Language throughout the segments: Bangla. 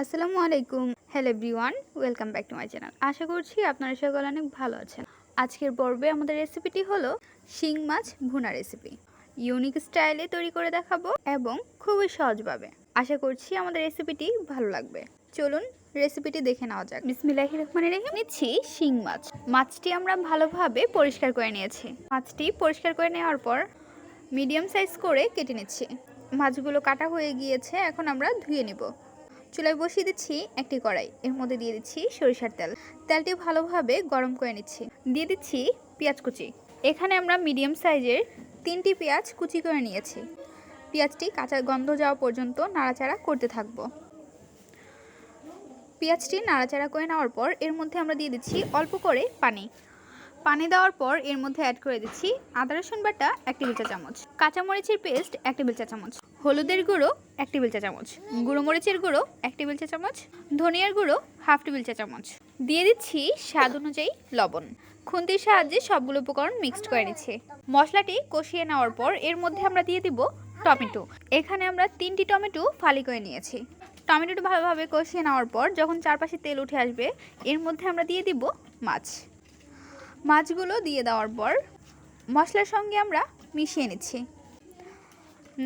আসসালামু আলাইকুম। Hello everyone welcome back to my channel আশা করছি আপনারা সকলে অনেক ভালো আছেন। আজকের পর্বে আমাদের রেসিপিটি হলো শিং মাছ ভুনা রেসিপি ইউনিক স্টাইলে তৈরি করে দেখাবো এবং খুবই সহজভাবে। আশা করছি আমাদের রেসিপিটি ভালো লাগবে। চলুন রেসিপিটি দেখে নেওয়া যাক। বিসমিল্লাহির রহমানির রহিম। নিচ্ছি শিং মাছ। মাছটি আমরা ভালোভাবে পরিষ্কার করে নিয়েছি। মাছটি পরিষ্কার করে নেওয়ার পর মিডিয়াম সাইজ করে কেটে নিচ্ছি। মাছগুলো কাটা হয়ে গিয়েছে, এখন আমরা ধুয়ে নিব। চুলায় বসিয়ে দিচ্ছি একটি কড়াই। এর মধ্যে দিয়ে দিচ্ছি সরিষার তেল। তেলটি ভালোভাবে গরম করে নিচ্ছি। দিয়ে দিচ্ছি পেঁয়াজ কুচি। এখানে আমরা মিডিয়াম সাইজের তিনটি পেঁয়াজ কুচি করে নিয়েছি। পেঁয়াজটি কাঁচা গন্ধ যাওয়া পর্যন্ত নাড়াচাড়া করতে থাকব। পেঁয়াজটি নাড়াচাড়া করে নেওয়ার পর এর মধ্যে আমরা দিয়ে দিচ্ছি অল্প করে পানি। পানি দেওয়ার পর এর মধ্যে অ্যাড করে দিচ্ছি আদা রসুন বাটা এক টেবিল চা চামচ কাঁচামরিচের পেস্ট এক টেবিল চা চামচ হলুদের গুঁড়ো এক টেবিল চা চামচ, গুঁড়ো মরিচের গুঁড়ো এক টেবিল চা চামচ, ধনিয়ার গুঁড়ো হাফ টেবিল চা চামচ। দিয়ে দিচ্ছি স্বাদ অনুযায়ী লবণ। খুন্তির সাহায্যে সবগুলো উপকরণ মিক্সড করে নিচ্ছি। মশলাটি কষিয়ে নেওয়ার পর এর মধ্যে আমরা দিয়ে দিব টমেটো। এখানে আমরা তিনটি টমেটো ফালি করে নিয়েছি। টমেটোটা ভালোভাবে কষিয়ে নেওয়ার পর যখন চারপাশে তেল উঠে আসবে, এর মধ্যে আমরা দিয়ে দিব মাছ। মাছগুলো দিয়ে দেওয়ার পর মশলার সঙ্গে আমরা মিশিয়ে নিচ্ছি।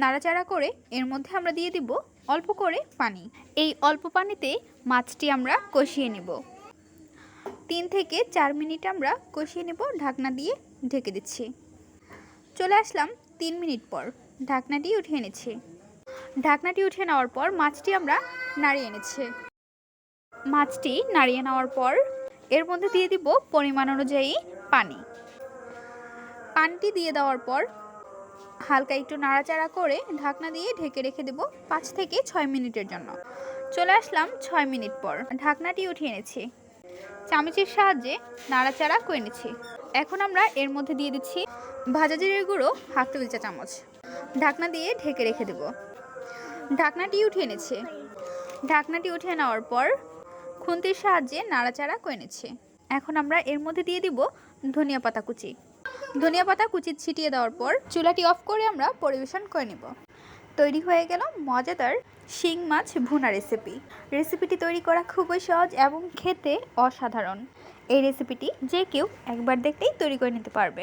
নাড়াচাড়া করে এর মধ্যে আমরা দিয়ে দিব অল্প করে পানি। এই অল্প পানিতে মাছটি আমরা কষিয়ে নেব। তিন থেকে চার মিনিট আমরা কষিয়ে নেব, ঢাকনা দিয়ে ঢেকে দিচ্ছি। চলে আসলাম তিন মিনিট পর ঢাকনাটি উঠিয়ে নিচ্ছি ঢাকনাটি উঠিয়ে নেওয়ার পর মাছটি আমরা নাড়িয়ে নিচ্ছি মাছটি নাড়িয়ে নেওয়ার পর এর মধ্যে দিয়ে দিব পরিমাণ অনুযায়ী পানি। পানিটি দিয়ে দেওয়ার পর হালকা একটু নাড়াচাড়া করে ঢাকনা দিয়ে ঢেকে রেখে দেব পাঁচ থেকে ছয় মিনিটের জন্য। চলে আসলাম ছয় মিনিট পর। ঢাকনাটি উঠিয়ে এনেছি। চামচের সাহায্যে নাড়াচাড়া করে নিচ্ছি। এখন আমরা এর মধ্যে দিয়ে দিচ্ছি ভাজা জিরের গুঁড়ো, হাফ টেবিল চা চামচ। ঢাকনা দিয়ে ঢেকে রেখে দেব। ঢাকনাটি উঠিয়ে এনেছি। ঢাকনাটি উঠিয়ে নেওয়ার পর খুন্তির সাহায্যে নাড়াচাড়া করে নিচ্ছি। এখন আমরা এর মধ্যে দিয়ে দিব ধনিয়া পাতা কুচি। ধনিয়া পাতা কুচি ছিটিয়ে দেওয়ার পর চুলাটি অফ করে আমরা পরিবেশন করে নেব। তৈরি হয়ে গেল মজাদার শিং মাছ ভুনা রেসিপি রেসিপিটি তৈরি করা খুবই সহজ এবং খেতে অসাধারণ। এই রেসিপিটি যে কেউ একবার দেখতেই তৈরি করে নিতে পারবে।